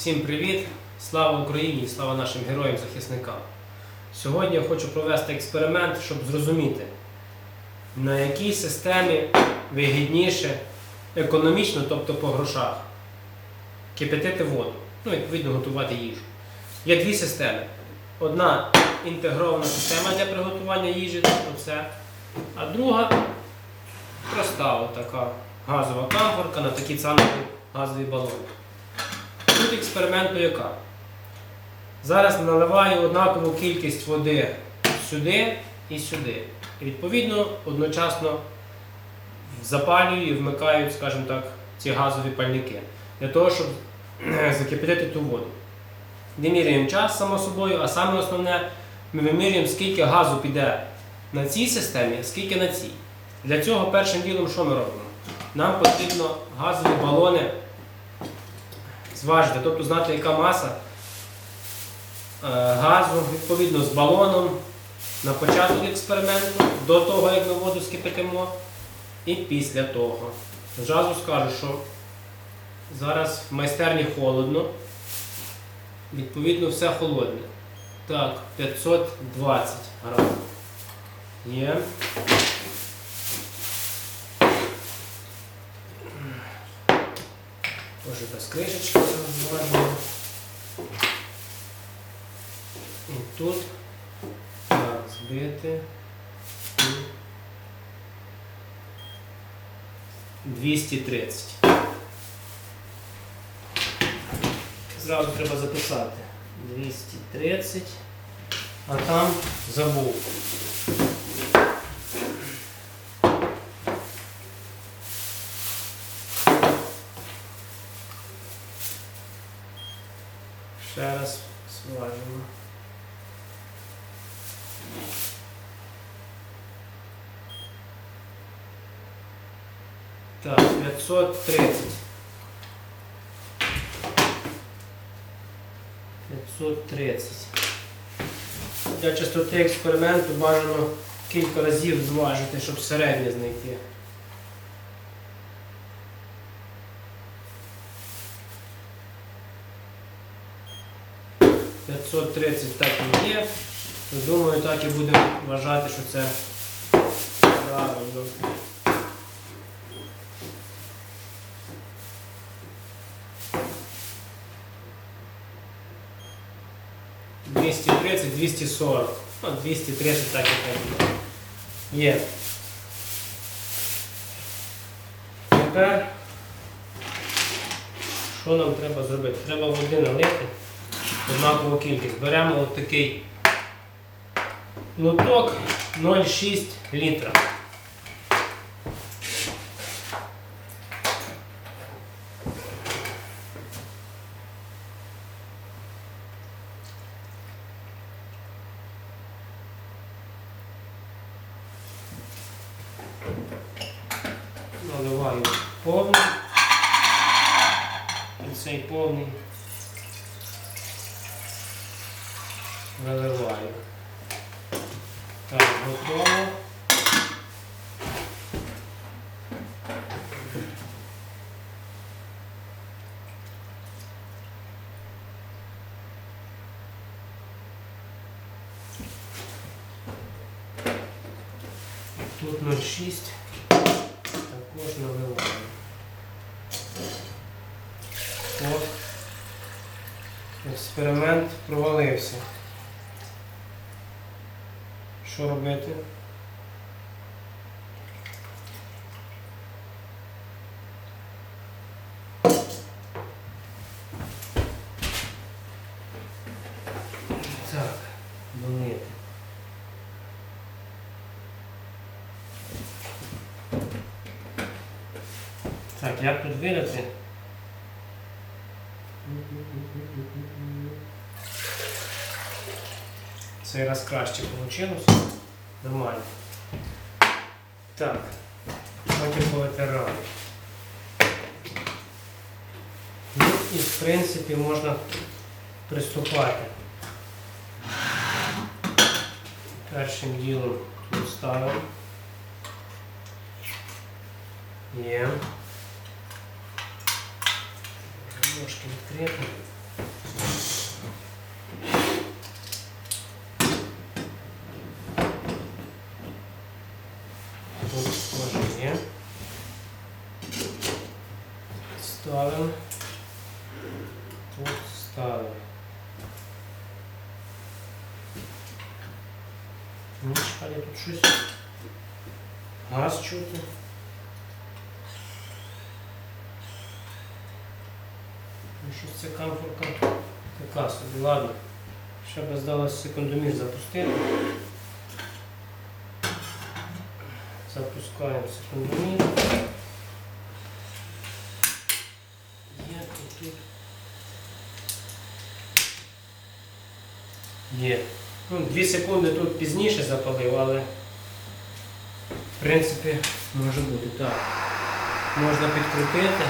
Всім привіт! Слава Україні! Слава нашим героям-захисникам! Сьогодні я хочу провести експеримент, щоб зрозуміти, на якій системі вигідніше економічно, тобто по грошах, кипятити воду, ну, відповідно, готувати їжу. Є дві системи. Одна інтегрована система для приготування їжі, тобто це, а друга проста така газова камфорка на такі самі газові балони. Тут експерименту яка? Зараз наливаю однакову кількість води сюди і сюди. І відповідно одночасно запалюю і вмикаю, скажімо так, ці газові пальники для того, щоб закипятити ту воду. Вимірюємо час, само собою, а саме основне, ми вимірюємо, скільки газу піде на цій системі, а скільки на цій. Для цього першим ділом що ми робимо? Нам потрібно газові балони зважити, тобто знати, яка маса е, газу відповідно з балоном на початок експерименту, до того, як ми воду скипятимо, і після того. Зразу скажу, що зараз в майстерні холодно, відповідно все холодне. Так, 520 грамів. Є. Тоже без кришечки розважимо. І тут так, збити. 230. Зразу треба записати. 230. А там забув. Ще раз. Так, 530. 530. Для частоти експерименту бажано кілька разів зважити, щоб середнє знайти. – 530 так і є. Думаю, так і будемо вважати, що це правильно. Двісті тридцять, двісті сорок. Ну, 230 так і так. Є. Тепер що нам треба зробити? Треба води налити однакову кількість. Беремо от такий лоток 0,6 літра. Наливаю повний. І цей повний виливаю. Так, готово. Тут 0,6 також наливаю. От. Експеримент провалився. Що робити? Так, долити. Так, як тут вилити? Цей раз краще вийшло. Нормально. Так, потім повитираю. Ну і в принципі можна приступати. Першим ділом тут ставимо. Є. Ножки положение. Ставим. Ну, тут ставим. Ну, шкалі тут щось. Газ чути. Ну, щось це камфорка така собі, ладно. Ще би здалося секундомір запустити. Запускаємо секундомір. Є. Ну, дві секунди тут пізніше запалив, але в принципі може бути так. Можна підкрутити.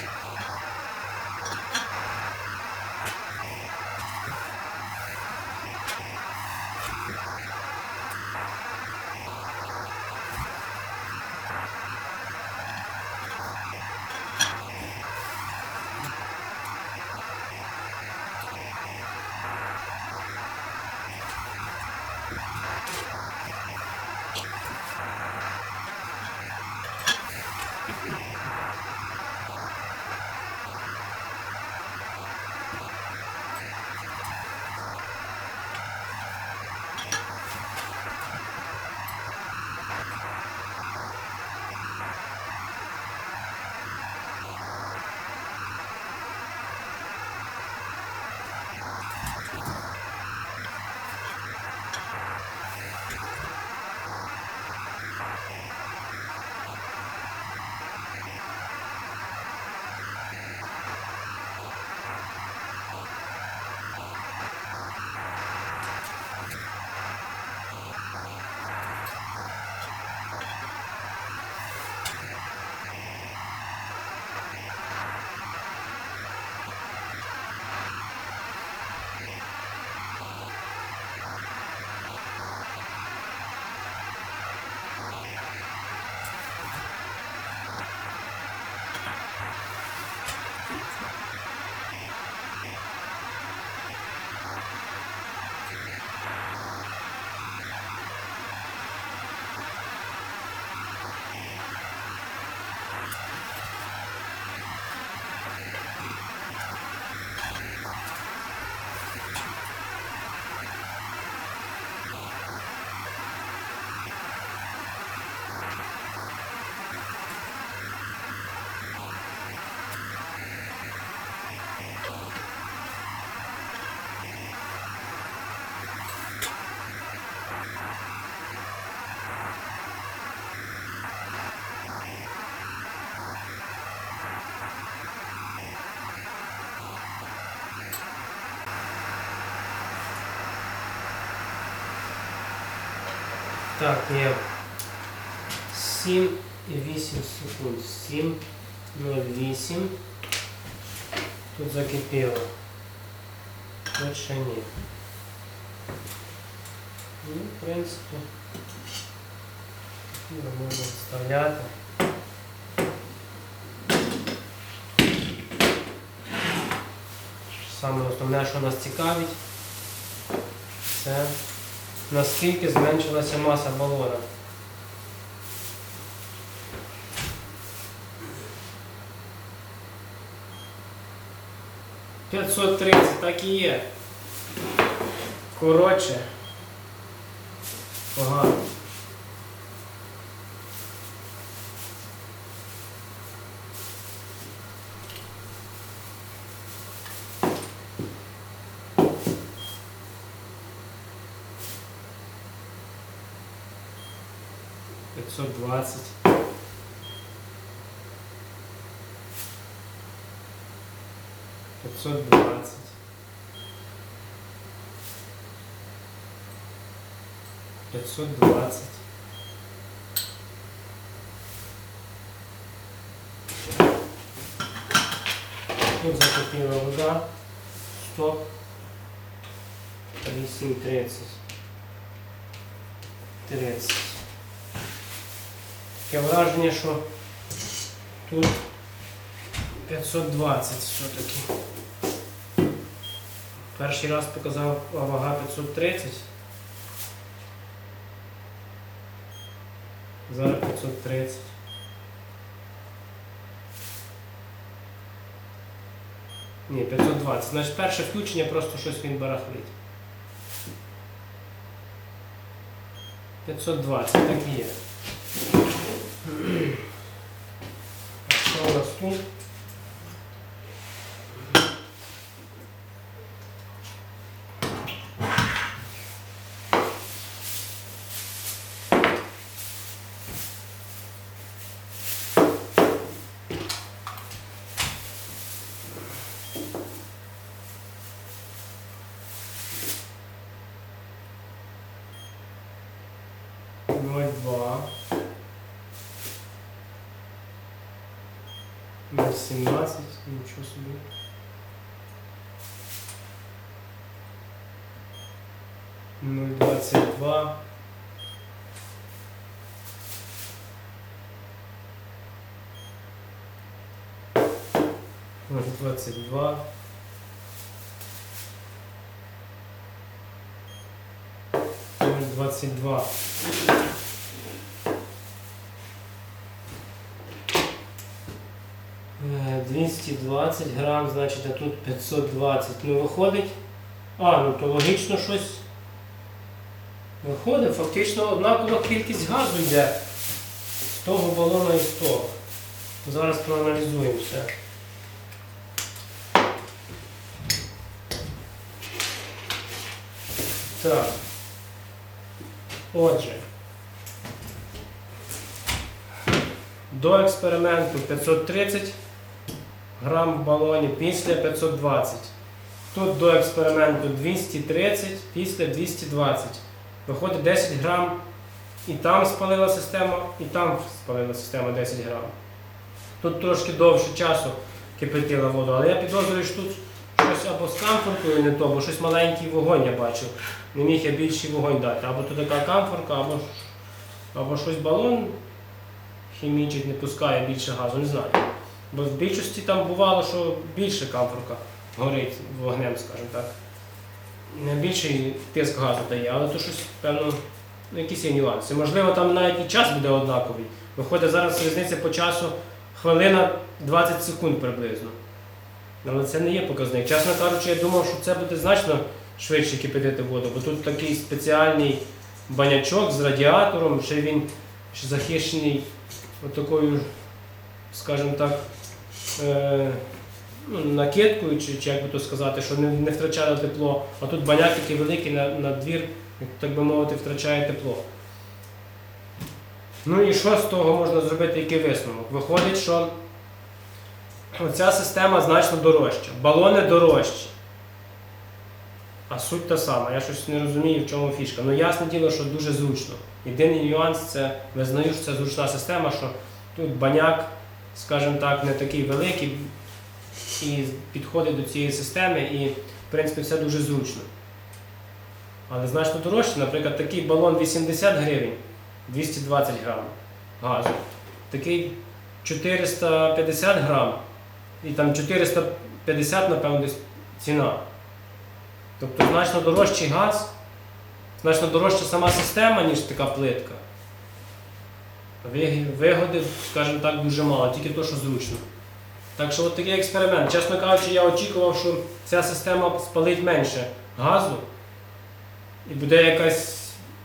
Oh, no. Так, є 7 і 8 секунд. 7, 0,8. Тут закипіло. Тут ні. Ну, в принципі, можна вставляти. Саме основне, що нас цікавить, це наскільки зменшилася маса балона. П'ятсот тридцять, так і є. Коротше. Погано. 512. Пятьсот двадцать. Тут закипіла вода. Стоп. 8.30. 30. Таке враження, що тут 520 все-таки. Перший раз показав вага 530. Зараз 530. Ні, 520. Значить перше включення просто щось він барахлить. 520, так і є. Що у нас тут? Ноль два. Ноль семнадцать. Ничего себе. Ноль двадцать два. Ноль двадцать два. Ноль двадцать два. Е, 220 грам, значить, а тут 520. Ну виходить. А, ну то логічно щось. Виходить, фактично однакова кількість газу йде з того балона і з того. Зараз проаналізуємо все. Так. Отже. До експерименту 530 грам в балоні, після 520. Тут до експерименту 230, після 220. Виходить 10 грам. І там спалила система, і там спалила система 10 грам. Тут трошки довше часу кипятила воду, але я підозрюю, що тут щось або з камфоркою не то, або щось маленький вогонь я бачив. Не міг я більший вогонь дати. Або тут така камфорка, або, або щось балон хімічить, не пускає більше газу, не знаю. Бо в більшості там бувало, що більше камфорка горить вогнем, скажімо так. Не більший тиск газу дає, але то щось, певно, ну, якісь є нюанси. Можливо, там навіть і час буде однаковий. Виходить зараз різниця по часу хвилина 20 секунд приблизно. Але це не є показник. Чесно кажучи, я думав, що це буде значно швидше кипятити воду, бо тут такий спеціальний банячок з радіатором, ще він захищений отакою, скажімо так, е, ну, накидкою, чи, чи як би то сказати, що не, не втрачало тепло. А тут баняк такий великий на, на двір, так би мовити, втрачає тепло. Ну і що з того можна зробити, який висновок? Виходить, що ця система значно дорожча. Балони дорожчі. А суть та сама. Я щось не розумію, в чому фішка. Ну ясне діло, що дуже зручно. Єдиний нюанс це визнаю, що це зручна система, що тут баняк, скажімо так, не такий великий і підходить до цієї системи, і в принципі все дуже зручно. Але значно дорожче, наприклад, такий балон 80 гривень, 220 грам газу. Такий 450 грам і там 450, напевно, ціна. Тобто значно дорожчий газ, значно дорожча сама система, ніж така плитка. Вигоди, скажімо так, дуже мало, тільки то, що зручно. Так що от такий експеримент. Чесно кажучи, я очікував, що ця система спалить менше газу і буде якась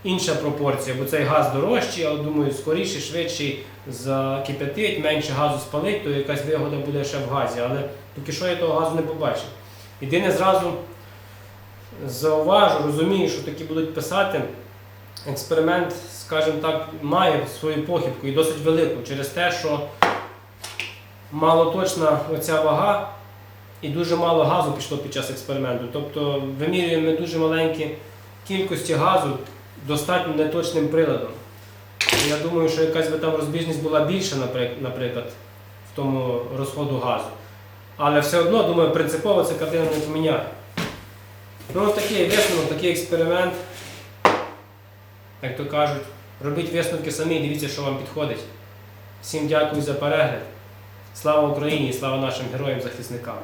інша пропорція, бо цей газ дорожчий, але думаю, скоріше, швидше закипятить, менше газу спалить, то якась вигода буде ще в газі. Але поки що я того газу не побачив. Єдине зразу зауважу, розумію, що такі будуть писати, експеримент, скажімо так, має свою похибку і досить велику через те, що малоточна оця вага і дуже мало газу пішло під час експерименту. Тобто вимірюємо дуже маленькі кількості газу достатньо неточним приладом. Я думаю, що якась би там розбіжність була більша, наприклад, в тому розходу газу. Але все одно, думаю, принципово це картину не поміняє. Ну, такий висновок, такий експеримент. Як то кажуть, робіть висновки самі, дивіться, що вам підходить. Всім дякую за перегляд. Слава Україні і слава нашим героям-захисникам.